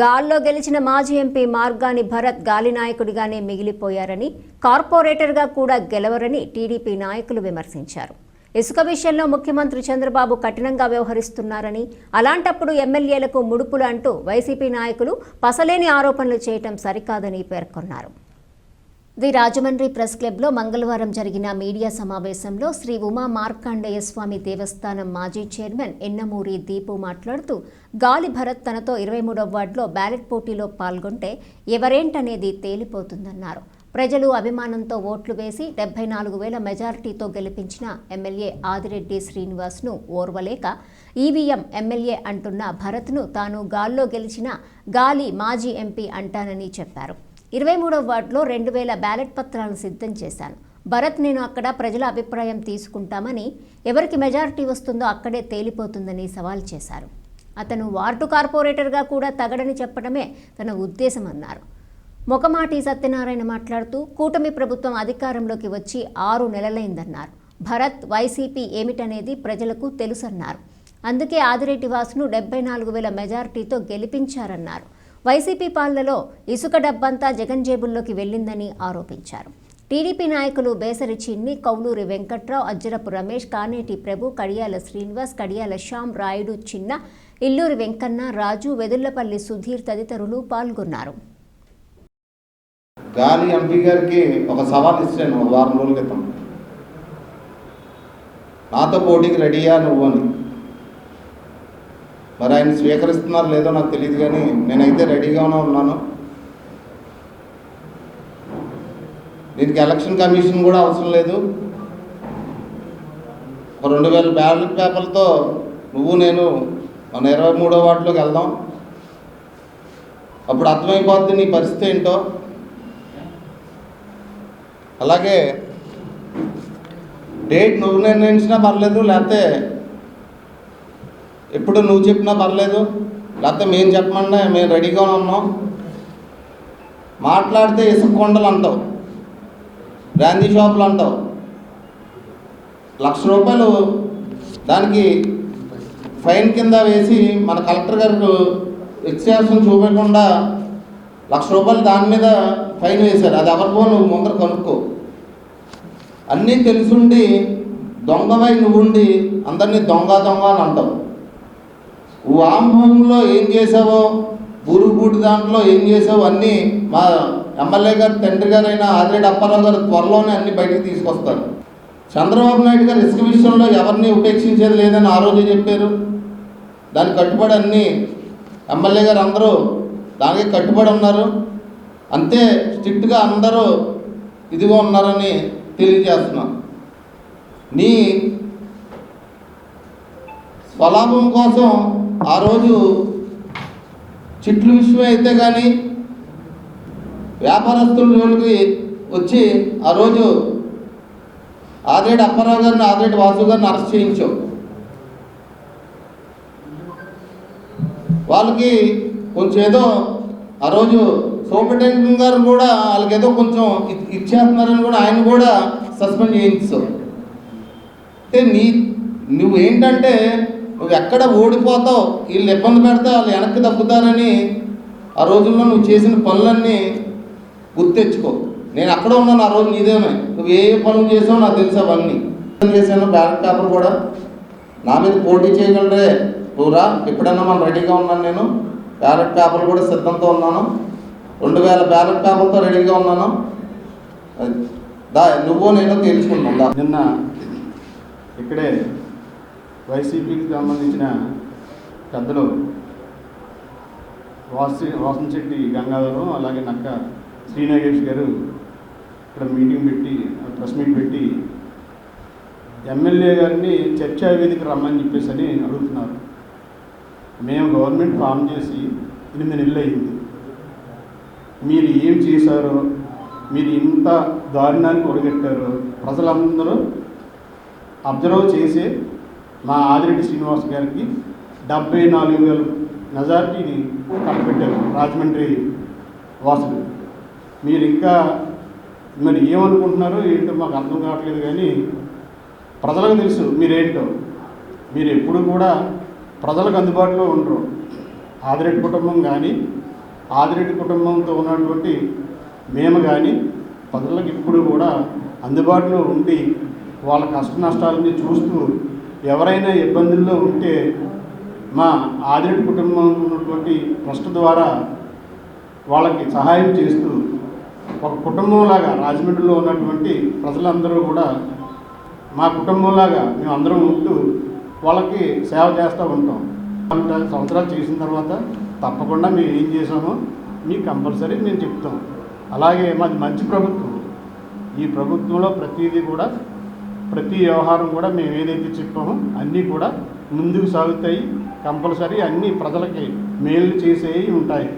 గాల్లో గెలిచిన మాజీ ఎంపీ మార్గాని భరత్ గాలి నాయకుడిగానే మిగిలిపోయారని కార్పొరేటర్గా కూడా గెలవరని టీడీపీ నాయకులు విమర్శించారు. ఇసుక విషయంలో ముఖ్యమంత్రి చంద్రబాబు కఠినంగా వ్యవహరిస్తున్నారని అలాంటప్పుడు ఎమ్మెల్యేలకు ముడుపులు అంటూ వైసీపీ నాయకులు పసలేని ఆరోపణలు చేయటం సరికాదని పేర్కొన్నారు. ది రాజమండ్రి ప్రెస్ క్లబ్లో మంగళవారం జరిగిన మీడియా సమావేశంలో శ్రీ ఉమా మార్కాండేయ స్వామి దేవస్థానం మాజీ చైర్మన్ ఎన్నమూరి దీపు మాట్లాడుతూ గాలి భరత్ తనతో ఇరవై మూడవ వార్డులో బ్యాలెట్ పోటీలో పాల్గొంటే ఎవరేంటనేది తేలిపోతుందన్నారు. ప్రజలు అభిమానంతో ఓట్లు వేసి డెబ్బై నాలుగు వేల మెజారిటీతో గెలిపించిన ఎమ్మెల్యే ఆదిరెడ్డి శ్రీనివాస్ను ఓర్వలేక ఈవీఎం ఎమ్మెల్యే అంటున్న భరత్ను తాను గాల్లో గెలిచిన గాలి మాజీ ఎంపీ అంటానని చెప్పారు. ఇరవై మూడవ వార్డులో రెండు వేల బ్యాలెట్ పత్రాలను సిద్ధం చేశాను భరత్ నేను అక్కడ ప్రజల అభిప్రాయం తీసుకుంటామని ఎవరికి మెజారిటీ వస్తుందో అక్కడే తేలిపోతుందని సవాల్ చేశారు. అతను వార్డు కార్పొరేటర్గా కూడా తగడని చెప్పడమే తన ఉద్దేశం అన్నారు. మొకమాటి సత్యనారాయణ మాట్లాడుతూ కూటమి ప్రభుత్వం అధికారంలోకి వచ్చి ఆరు నెలలైందన్నారు. భరత్ వైసీపీ ఏమిటనేది ప్రజలకు తెలుసన్నారు. అందుకే ఆదిరెడ్డి వాసును డెబ్బై నాలుగు వేల మెజారిటీతో గెలిపించారన్నారు. వైసీపీ పాలనలో ఇసుక డబ్బంతా జగన్ జేబుల్లోకి వెళ్ళిందని ఆరోపించారు. టీడీపీ నాయకులు బేసరి చిన్ని కౌలూరి వెంకట్రావు అజ్జరపు రమేష్ కానేటి ప్రభు కడియాల శ్రీనివాస్ కడియాల శ్యామ్ రాయుడు చిన్న ఇల్లూరి వెంకన్న రాజు వెదుల్లపల్లి సుధీర్ తదితరులు పాల్గొన్నారు. గాలి ఎంపీ గారికి ఒక సవాల్ ఇచ్చాను వారం రోజుల క్రితం. నాతో పోటీకి రెడీయా నువ్వు అని. మరి ఆయన స్వీకరిస్తున్నారు లేదో నాకు తెలియదు కానీ నేనైతే రెడీగానే ఉన్నాను. దీనికి ఎలక్షన్ కమిషన్ కూడా అవసరం లేదు. ఒక రెండు వేల బ్యాలెట్ పేపర్లతో నువ్వు నేను మన ఇరవై మూడో వాటిలోకి వెళ్దాం. అప్పుడు అర్థమైపోద్ది నీ పరిస్థితి ఏంటో. అలాగే డేట్ నువ్వు నిర్ణయించినా పర్లేదు లేకపోతే ఎప్పుడు నువ్వు చెప్పినా పర్లేదు. లేకపోతే మేము చెప్పమన్నా మేము రెడీగా ఉన్నాం. మాట్లాడితే ఇసుక కొండలు అంటావు. బ్రాందీ షాపులు అంటావు. లక్ష రూపాయలు దానికి ఫైన్ కింద వేసి మన కలెక్టర్ గారు వ్యత్యాసం చూపకుండా లక్ష రూపాయలు దాని మీద ఫైన్ వేశారు. అది ఎవరికో నువ్వు ముందర కనుక్కో. అన్నీ తెలుసుండి దొంగమై నువ్వుండి అందరినీ దొంగ దొంగ అని అంటావు. వామంలో ఏం చేసావో బూరుగుబూటి దాంట్లో ఏం చేసావో అన్నీ మా ఎమ్మెల్యే గారు తండ్రి గారైన ఆదిరెడ్డి అప్పారావు గారు త్వరలోనే అన్ని బయటకు తీసుకొస్తారు. చంద్రబాబు నాయుడు గారు ఇసుక విషయంలో ఎవరిని ఉపేక్షించేది లేదని ఆ రోజే చెప్పారు. దానికి కట్టుబడి అన్ని ఎమ్మెల్యే గారు అందరూ దానికి కట్టుబడి ఉన్నారు. అంతే స్ట్రిక్ట్గా అందరూ ఇదిగో ఉన్నారని తెలియజేస్తున్నాం. నీ స్వలాభం కోసం ఆ రోజు చిట్ల విషయం అయితే కానీ వ్యాపారస్తుల జోలికి వచ్చి ఆ రోజు ఆదిరెడ్డి అప్పారావు గారిని ఆదిరెడ్డి వాసు గారిని అరెస్ట్ చేయించాం. వాళ్ళకి కొంచెం ఏదో ఆ రోజు సూపరింటెండెంట్ గారు కూడా వాళ్ళకి ఏదో కొంచెం ఇచ్చేస్తున్నారని కూడా ఆయన కూడా సస్పెండ్ చేయించావు అంటే నీ నువ్వు ఏంటంటే నువ్వు ఎక్కడ ఓడిపోతావు? వీళ్ళు ఇబ్బంది పెడితే వాళ్ళు వెనక్కి తగ్గుతారని ఆ రోజుల్లో నువ్వు చేసిన పనులన్నీ గుర్తెచ్చుకో. నేను అక్కడ ఉన్నాను ఆ రోజు నీదేమే. నువ్వు ఏ ఏ పనులు చేసావో నాకు తెలుసు అవన్నీ. చేశాను బ్యాలెట్ పేపర్ కూడా నా మీద పోటీ చేయగలరే. నువ్వురా ఎప్పుడైనా మనం రెడీగా ఉన్నాను నేను. బ్యాలెట్ పేపర్లు కూడా సిద్ధంతో ఉన్నాను. రెండు వేల బ్యాలెట్ పేపర్తో రెడీగా ఉన్నాను. అది. దా నువ్వు నేను తెలుసుకుంటున్నా నిన్న ఇక్కడే వైసీపీకి సంబంధించిన పెద్దలు వాసి వాసంశెట్టి గంగాధరం అలాగే నక్క శ్రీనాగేష్ గారు ఇక్కడ మీటింగ్ పెట్టి ప్రెస్ మీట్ పెట్టి ఎమ్మెల్యే గారిని చర్చా వేదిక రమ్మని చెప్పేసి అని అడుగుతున్నారు. మేము గవర్నమెంట్ ఫామ్ చేసి ఎనిమిది నెలలు అయింది. మీరు ఏం చేశారో మీరు ఇంత దారుణానికి ఒడిగట్టారో ప్రజలందరూ అబ్జర్వ్ చేసి మా ఆదిరెడ్డి శ్రీనివాస్ గారికి డెబ్బై నాలుగు వేల మెజార్టీని కట్టబెట్టారు రాజమండ్రి వాసులు. మీరు ఇంకా మరి ఏమనుకుంటున్నారో ఏంటో మాకు అర్థం కావట్లేదు కానీ ప్రజలకు తెలుసు మీరేంటో. మీరు ఎప్పుడు కూడా ప్రజలకు అందుబాటులో ఉండరు. ఆదిరెడ్డి కుటుంబం కానీ ఆదిరెడ్డి కుటుంబంతో ఉన్నటువంటి మేము కానీ ప్రజలకు ఇప్పుడు కూడా అందుబాటులో ఉండి వాళ్ళ కష్ట నష్టాలని చూస్తూ ఎవరైనా ఇబ్బందుల్లో ఉంటే మా ఆదిరెడ్డి కుటుంబం ఉన్నటువంటి ట్రస్ట్ ద్వారా వాళ్ళకి సహాయం చేస్తూ ఒక కుటుంబంలాగా రాజమండ్రిలో ఉన్నటువంటి ప్రజలందరూ కూడా మా కుటుంబంలాగా మేము అందరం ఉంటూ వాళ్ళకి సేవ చేస్తూ ఉంటాం. సంవత్సరాలు చేసిన తర్వాత తప్పకుండా మేము ఏం చేసామో మీకు కంపల్సరీ మేము చెప్తాం. అలాగే మాది మంచి ప్రభుత్వం. ఈ ప్రభుత్వంలో ప్రతిదీ కూడా ప్రతి వ్యవహారం కూడా మేము ఏదైతే చెప్పామో అన్నీ కూడా ముందుకు సాగుతాయి కంపల్సరీ అన్నీ ప్రజలకి మేలు చేసేవి ఉంటాయి.